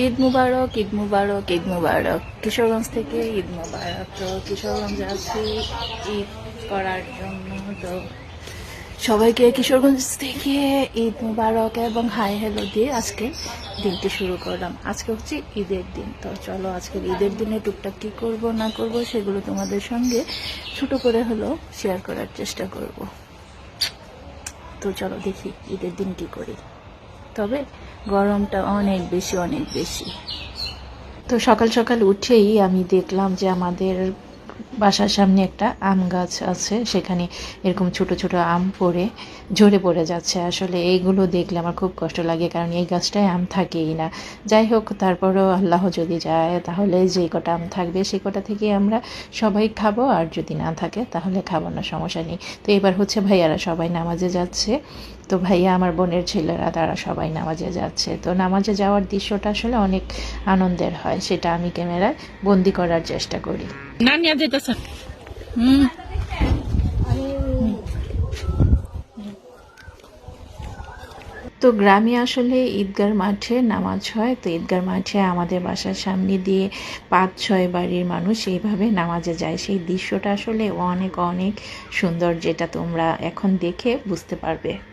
ঈদ মুবারক ঈদ মুবারক ঈদ মুবারক। কিশোরগঞ্জ থেকে ঈদ মুবারক। তো কিশোরগঞ্জ আছি ঈদ করার জন্য। তো সবাইকে কিশোরগঞ্জ থেকে ঈদ মুবারক এবং হাই হ্যালো দিয়ে আজকে দিনটি শুরু করলাম। আজকে হচ্ছে ঈদের দিন। তো চলো আজকে ঈদের দিনে টুকটাক কি করব, না করব সেগুলো তোমাদের সঙ্গে ছোট করে হলো শেয়ার করার চেষ্টা করব। তো চলো দেখি ঈদের দিন কি করি। তবে গরমটা অনেক বেশি অনেক বেশি। তো সকাল সকাল উঠেই আমি দেখলাম যে আমাদের বাসার সামনে একটা আম গাছ আছে, সেখানে এরকম ছোট ছোট আম পড়ে, ঝরে পড়ে যাচ্ছে। আসলে এইগুলো দেখলে আমার খুব কষ্ট লাগে, কারণ এই গাছটায় আম থাকেই না। যাই হোক, তারপরও আল্লাহ যদি যায় তাহলে যে কটা আম থাকবে সেই কটা থেকে আমরা সবাই খাব, আর যদি না থাকে, তাহলে খাব না, সমস্যা নেই। তো এবার হচ্ছে ভাইয়ারা সবাই নামাজে যাচ্ছে। তো ভাইয়া আমার বোনের ছেলেরা তারা সবাই নামাজে যাচ্ছে। তো নামাজে যাওয়ার দৃশ্যটা আসলে অনেক আনন্দের হয় সেটা আমি ক্যামেরায় বন্দি করার চেষ্টা করি। হুম। তো গ্রামে আসলে ঈদগার মাঠে নামাজ হয় তো ঈদগার মাঠে আমাদের বাসার সামনে দিয়ে পাঁচ ছয় বাড়ির মানুষ এইভাবে নামাজে যায়। সেই দৃশ্যটা আসলে অনেক অনেক সুন্দর যেটা তোমরা এখন দেখে বুঝতে পারবে।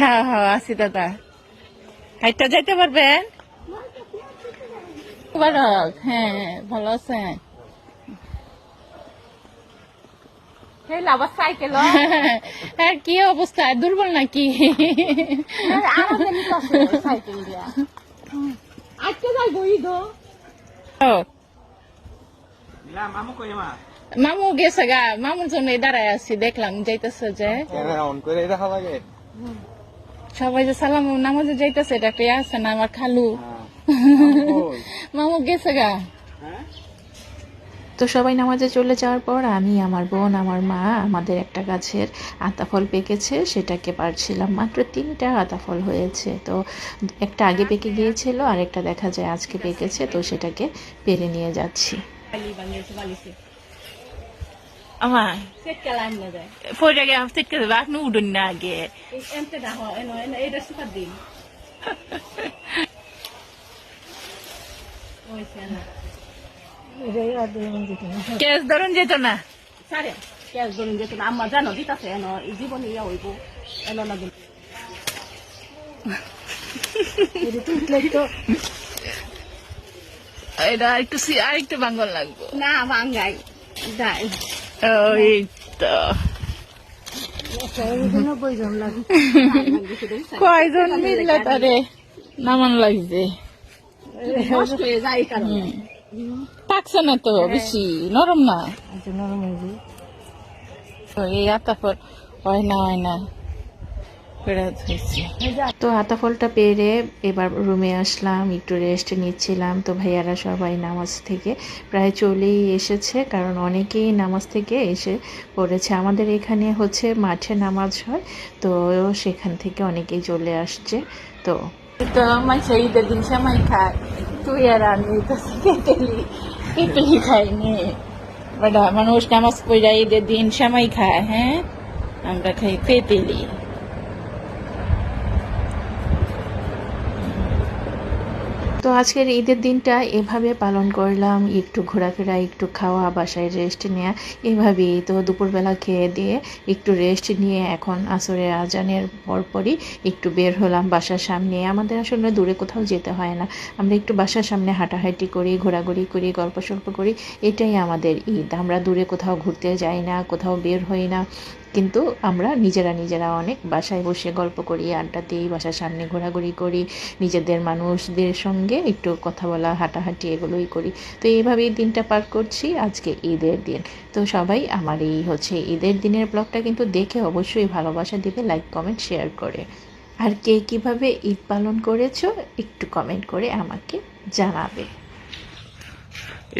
হ্যাঁ হ্যাঁ আসি দাদা। হাইটা যাইতে পারবেন মুবারক হ্যাঁ ভালো আছেন। আবার কি অবস্থা? দুর্বল নাকি? ও। মামু গেছে গা মামুর জন্য দাঁড়ায় আছি দেখলাম যাইতেছে যে। অন করে রাখা লাগে। সবাই যে সালাম নামাজে যাইতেছে এটা একটা আছে না আমার খালু। মামু গেছে গা। তো সবাই নামাজে চলে যাওয়ার পর আমি আমার বোন আমার মা আমাদের একটা গাছের আতাফল পেকেছে সেটাকে পারছিলাম। মাত্র তিনটা আতাফল হয়েছে। তো একটা আগে পেকে গিয়েছিল আর একটা দেখা যায় আজকে পেকেছে তো সেটাকে পেরে নিয়ে যাচ্ছি। আমার সেট কেলাইন না যায় ফোরে গে হাফতে কে বাক উডুন না আগে কেস ধরুন যেত না ক্যাশ ধরুন যেত না আম্মা জানো দিতাছে এনো এই জীবনে ইয়া হইব এনো না দিন এটা একটু আর একটু বাঙ্গল লাগবো না ভাঙ্গাই যাই ওই তো কয়জন মিললে তারে? নামান লাগছে। পাকছে না তো বেশি নরম না। তো এই আতাফর হয় না হয় না। তো আতাফলটা পেরে এবার রুমে আসলাম একটু রেস্ট নিচ্ছিলাম। তো ভাইয়ারা সবাই নামাজ থেকে প্রায় চলেই এসেছে কারণ অনেকেই নামাজ থেকে এসে পড়েছে। আমাদের এখানে হচ্ছে মাঠে নামাজ হয় তো সেখান থেকে অনেকেই চলে আসছে। তো তো আমার ঈদের দিন খায়। তুই আর আমি তো কেটেলি কেটেলি খাইনি। বেটা মানুষ নামাজ পড়া ঈদের দিন সেমাই খায় হ্যাঁ? আমরা খাই পেতেলি তো আজকের ঈদের দিনটা এভাবে পালন করলাম, একটু ঘোরাফেরা, একটু খাওয়া, বাসায় রেস্ট নেওয়া এভাবেই তো দুপুরবেলা খেয়ে দিয়ে একটু রেস্ট নিয়ে এখন আসরে আজানের পরপরই একটু বের হলাম বাসার সামনে। আমাদের আসলে দূরে কোথাও যেতে হয় না। আমরা একটু বাসার সামনে হাঁটাহাঁটি করি, ঘোরাঘুরি করি গল্প সল্প করি, এটাই আমাদের ঈদ। আমরা দূরে কোথাও ঘুরতে যাই না, কোথাও বের হই না। কিন্তু আমরা নিজেরা নিজেরা অনেক বাসায় বসে গল্প করি আড্ডা দিই বাসার সামনে ঘোরাঘুরি করি নিজেদের মানুষদের সঙ্গে একটু কথা বলা হাঁটাহাঁটি এগুলোই করি। তো এইভাবেই দিনটা পার করছি আজকে ঈদের দিন। তো সবাই আমার এই হচ্ছে ঈদের দিনের ব্লগটা কিন্তু দেখে অবশ্যই ভালোবাসা দিবে লাইক কমেন্ট শেয়ার করে। আর কে কীভাবে ঈদ পালন করেছ একটু কমেন্ট করে আমাকে জানাবে।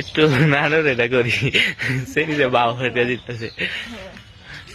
একটু নানুর এটা করি। সেই যে বাবা হয়ে দিতেছে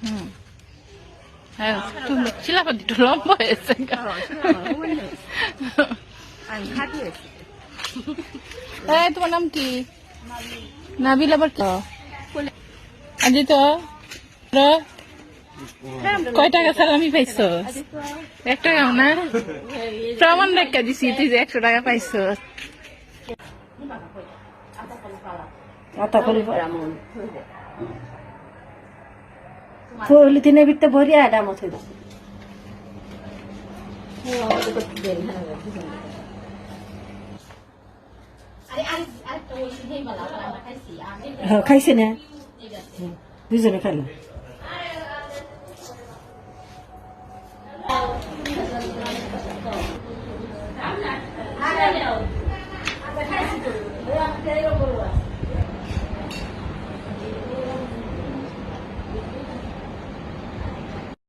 আমা আমি হুম হ্যাঁ শিলাপতি একটু লম্বা হয়েছে আমি এই তোমার নাম কি? নাবিল আবার কি? আজি তো কয় টাকা সালামি পাইছো? এক টাকাও না? প্রমাণ রেখা দিছি তুই যে একশো টাকা পাইছো। পলিথিনের ভিতরে ভরিয়া এটা মতো খাইছে না? দুজনে খাইলাম